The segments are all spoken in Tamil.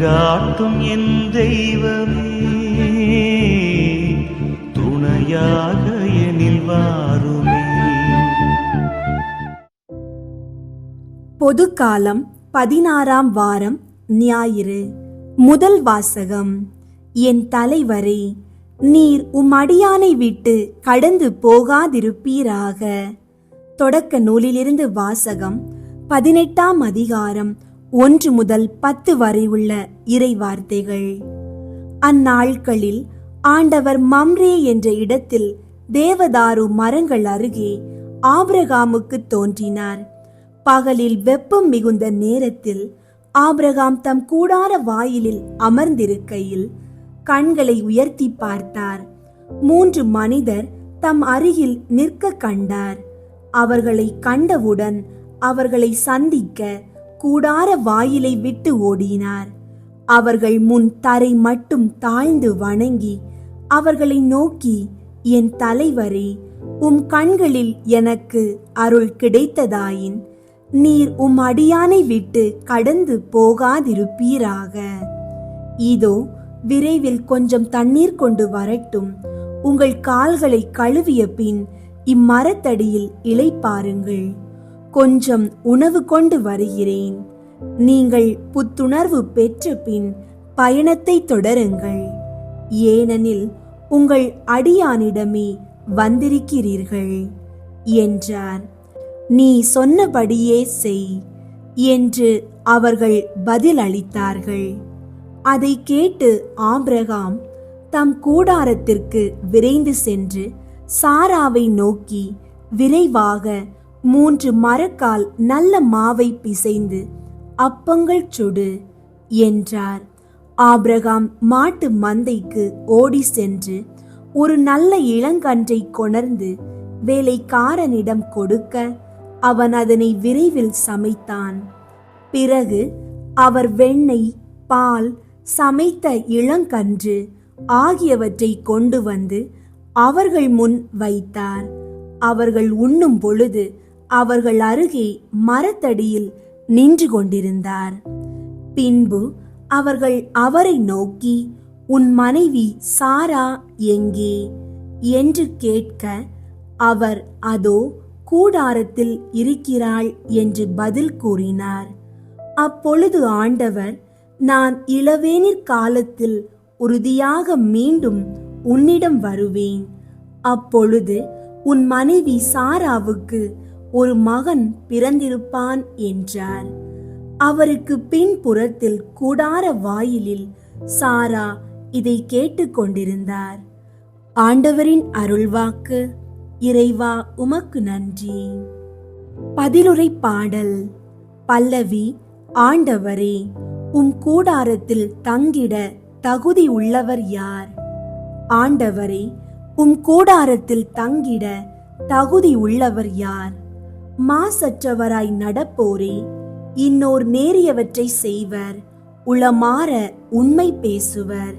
வழிகாட்டும் என் தெய்வமே. துணையாக எனில் வாருமே. பொதுக்காலம் பதினாறாம் வாரம் ஞாயிறு. முதல் வாசகம். என் தலைவரே நீர் உம் அடியானை விட்டு கடந்து போகாதிருப்பீராக. தொடக்க நூலிலிருந்து வாசகம் பதினெட்டாம் அதிகாரம் ஒன்று முதல் பத்து வரை உள்ள இறை வார்த்தைகள் அந்நாட்களில் ஆண்டவர் மம்ரே என்ற இடத்தில் தேவதாரு மரங்கள் அருகே ஆபிரகாமுக்கு தோன்றினார். பகலில் வெப்பம் மிகுந்த நேரத்தில் ஆபிரகாம் தம் கூடார வாயிலில் அமர்ந்திருக்கையில் கண்களை உயர்த்தி பார்த்தார். மூன்று மனிதர் தம் அருகில் நிற்க கண்டார். அவர்களை கண்டவுடன் அவர்களை சந்திக்க கூடார வாயிலை விட்டு ஓடினார். அவர்கள் முன் தரை மட்டும் தாழ்ந்து வணங்கி அவர்களை நோக்கி என் தலைவரே உம் கண்களில் எனக்கு அருள் கிடைத்ததாயின் நீர் உம் அடியானை விட்டு கடந்து போகாதிருப்பீராக. இதோ விரைவில் கொஞ்சம் தண்ணீர் கொண்டு வரட்டும். உங்கள் கால்களை கழுவிய பின் இம்மரத்தடியில் இளைப்பாருங்கள். கொஞ்சம் உணவு கொண்டு வருகிறேன். நீங்கள் புத்துணர்வு பெற்ற பின் பயணத்தை தொடருங்கள். ஏனெனில் உங்கள் அடியானிடமே வந்திருக்கிறீர்கள் என்றார். நீ சொன்னபடியே செய் என்று அவர்கள் பதில் அளித்தார்கள் அதை கேட்டு ஆபிரகாம் தம் கூடாரத்திற்கு விரைந்து சென்று சாராவை நோக்கி விரைவாக மூன்று மரக்கால் நல்ல மாவை பிசைந்து அப்பங்கள் சுடு என்றார். ஆபிரகாம் மாட்டு மந்தைக்கு ஓடி சென்று ஒரு நல்ல இளங்கன்றை கொணர்ந்து வேலைக்காரனிடம் கொடுக்க அவன் அதனை விரைவில் சமைத்தான். பிறகு அவர் வெண்ணெய் பால் சமைத்த இளங்கன்று ஆகியவற்றை கொண்டு வந்து அவர்கள் முன் வைத்தார். அவர்கள் உண்ணும் பொழுது அவர்கள் அருகே மரத்தடியில் நின்று கொண்டிருந்தார். பின்பு அவர்கள் அவரை நோக்கி உன் மனைவி சாரா எங்கே என்று கேட்க அவர் அதோ கூடாரத்தில் இருக்கிறாள் என்று பதில் கூறினார். அப்பொழுது ஆண்டவர் நான் இளவேனிற் காலத்தில் உறுதியாக மீண்டும் உன்னிடம் வருவேன். அப்பொழுது உன் மனைவி சாராவுக்கு ஒரு மகன் பிறந்திருப்பான் என்றார். அவருக்கு பின்புறத்தில் கூடார வாயிலில் சாரா இதை கேட்டுக்கொண்டிருந்தார் ஆண்டவரின் அருள்வாக்கு இறைவா உமக்கு நன்றி. பதிலுரை பாடல் பல்லவி ஆண்டவரே உம் கூடாரத்தில் தங்கிட தகுதி உள்ளவர் யார்? ஆண்டவரே உம் கூடாரத்தில் தங்கிட தகுதி உள்ளவர் யார்? மாசற்றவராய் நடப்போரே. இன்னோர் நேரியவற்றை செய்வர் உளமாற உண்மை பேசுவர்.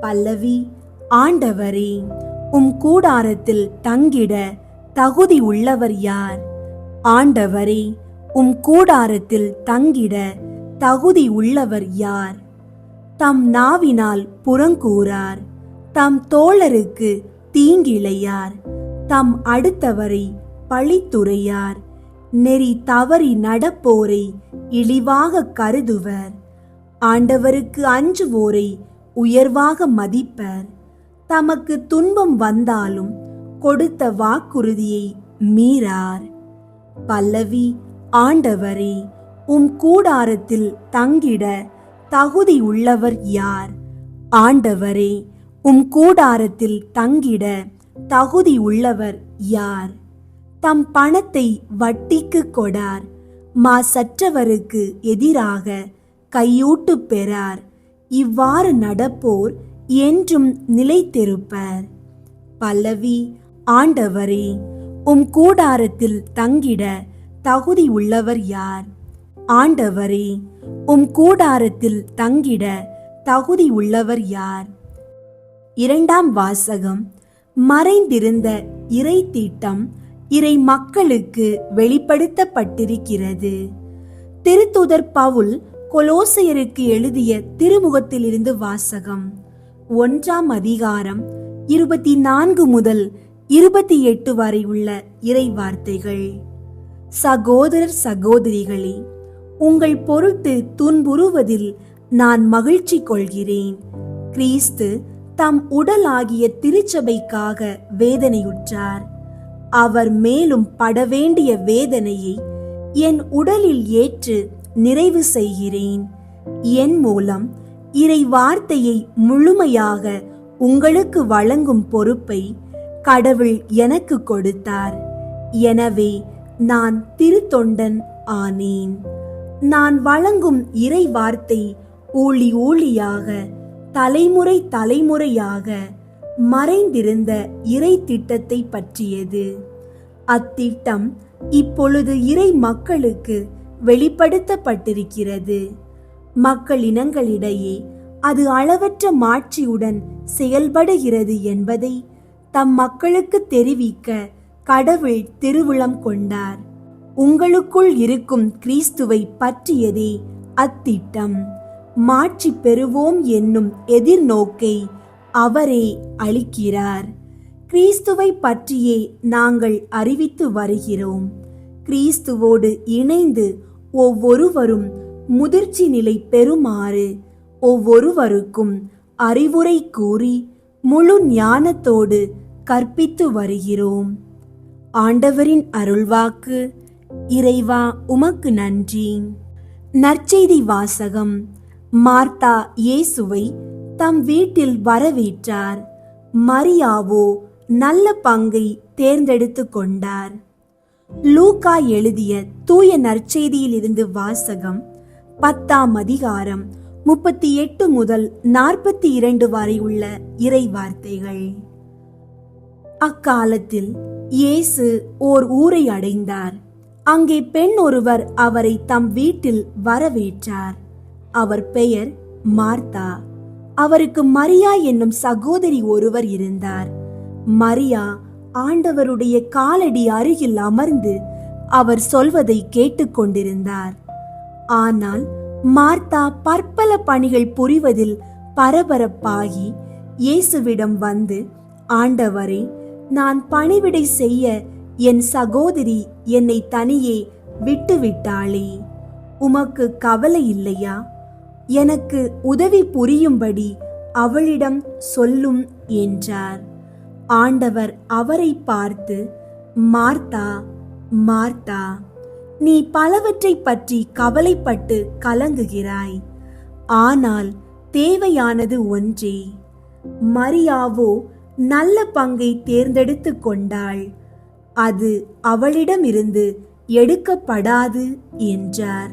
பல்லவி ஆண்டவரே உம் கூடாரத்தில் தங்கிட தகுதி உள்ளவர் யார்? ஆண்டவரே உம் கூடாரத்தில் தங்கிட தகுதி உள்ளவர் யார்? தம் நாவினால் புறங்கூறார் தம் தோழருக்கு தீங்கிழையார் தம் அடுத்தவரை பழித்துரையார் நெறி தவறி நடப்போரை இழிவாக கருதுவர். ஆண்டவருக்கு அஞ்சுவோரை உயர்வாக மதிப்பர். தமக்கு துன்பம் வந்தாலும் கொடுத்த வாக்குறுதியை மீறார். பல்லவி ஆண்டவரே உம் கூடாரத்தில் தங்கிட தகுதி உள்ளவர் யார்? ஆண்டவரே உம் கூடாரத்தில் தங்கிட தகுதி உள்ளவர் யார்? தம் பணத்தை வட்டிக்கு கொடார். மாசற்றவருக்கு எதிராக கையூட்டு பெறார். இவ்வாறு நடப்போர் என்றும் நிலைத்திருப்பர். பல்லவி ஆண்டவரே உம் கூடாரத்தில் தங்கிட தகுதி உள்ளவர் யார்? ஆண்டவரே உம் கூடாரத்தில் தங்கிட தகுதி உள்ளவர் யார்? இரண்டாம் வாசகம். மறைந்திருந்த இறை தீட்டம் இறை மக்களுக்கு வெளிப்படுத்தப்பட்டிருக்கிறது. திருத்துதர் பவுல் கொலோசையருக்கு எழுதிய திருமுகத்திலிருந்து வாசகம் ஒன்றாம் அதிகாரம் இருபத்தி நான்கு முதல் இருபத்தி எட்டு வரை உள்ள இறை வார்த்தைகள். சகோதரர் சகோதரிகளே உங்கள் பொருட்டு துன்புறுவதில் நான் மகிழ்ச்சி கொள்கிறேன். கிறிஸ்து தம் உடலாகிய திருச்சபைக்காக வேதனையுற்றார். அவர் மேலும் படவேண்டிய வேதனையை என் உடலில் ஏற்று நிறைவு செய்கிறேன். என் மூலம் இறை வார்த்தையை முழுமையாக உங்களுக்கு வழங்கும் பொறுப்பை கடவுள் எனக்கு கொடுத்தார். எனவே நான் திருத்தொண்டன் ஆனேன். நான் வழங்கும் இறை வார்த்தை ஊழி ஊழியாக தலைமுறை தலைமுறையாக மறைந்திருந்த இறை திட்டத்தை பற்றியது. அத்திட்டம் இப்பொழுது இறை மக்களுக்கு வெளிப்படுத்தப்பட்டிருக்கிறது. மக்கள் இனங்களிடையே அது அளவற்ற மாட்சியுடன் செயல்படுகிறது என்பதை தம் மக்களுக்கு தெரிவிக்க கடவுள் திருவிழம் கொண்டார். உங்களுக்குள் இருக்கும் கிறிஸ்துவை பற்றியதே அத்திட்டம். மாட்சி பெறுவோம் என்னும் எதிர்நோக்கை அவரே அளிக்கிறார். கிறிஸ்துவை பற்றியே நாங்கள் அறிவித்து வருகிறோம். கிறிஸ்துவோடு இணைந்து ஒவ்வொருவரும் முதிர்ச்சி நிலை பெறுமாறு ஒவ்வொருவருக்கும் அறிவுரை கூறி முழு ஞானத்தோடு கற்பித்து வருகிறோம். ஆண்டவரின் அருள்வாக்கு இறைவா உமக்கு நன்றி. நற்செய்தி வாசகம் மார்த்தா இயேசுவை தம் வீட்டில் வரவேற்றார். மரியாவோ நல்ல பங்கை தேர்ந்தெடுத்து கொண்டார். லூகா எழுதிய தூய நற்செய்தியிலிருந்து வாசகம் பத்தாம் அதிகாரம் முப்பத்தி எட்டு முதல் நாற்பத்தி இரண்டு வரை உள்ள இறை வார்த்தைகள் அக்காலத்தில் இயேசு ஓர் ஊரை அடைந்தார். அங்கே பெண் ஒருவர் அவரை தம் வீட்டில் வரவேற்றார். அவர் பெயர் மார்த்தா. அவருக்கு மரியா என்னும் சகோதரி ஒருவர் இருந்தார். மரியா ஆண்டவருடைய காலடி அருகில் அமர்ந்து அவர் சொல்வதை கேட்டுக்கொண்டிருந்தார் ஆனால் மார்த்தா பற்பல பணிகள் புரிவதில் பரபரப்பாகி இயேசுவிடம் வந்து ஆண்டவரே நான் பணிவிடை செய்ய என் சகோதரி என்னை தனியே விட்டுவிட்டாளே. உமக்கு கவலை இல்லையா? எனக்கு உதவி புரியும்படி அவளிடம் சொல்லும் என்றார். ஆண்டவர் அவரை பார்த்து மார்த்தா மார்த்தா நீ பலவற்றை பற்றி கவலைப்பட்டு கலங்குகிறாய். ஆனால் தேவையானது ஒன்றே. மரியாவோ நல்ல பங்கை தேர்ந்தெடுத்து கொண்டாள். அது அவளிடமிருந்து எடுக்கப்படாது என்றார்.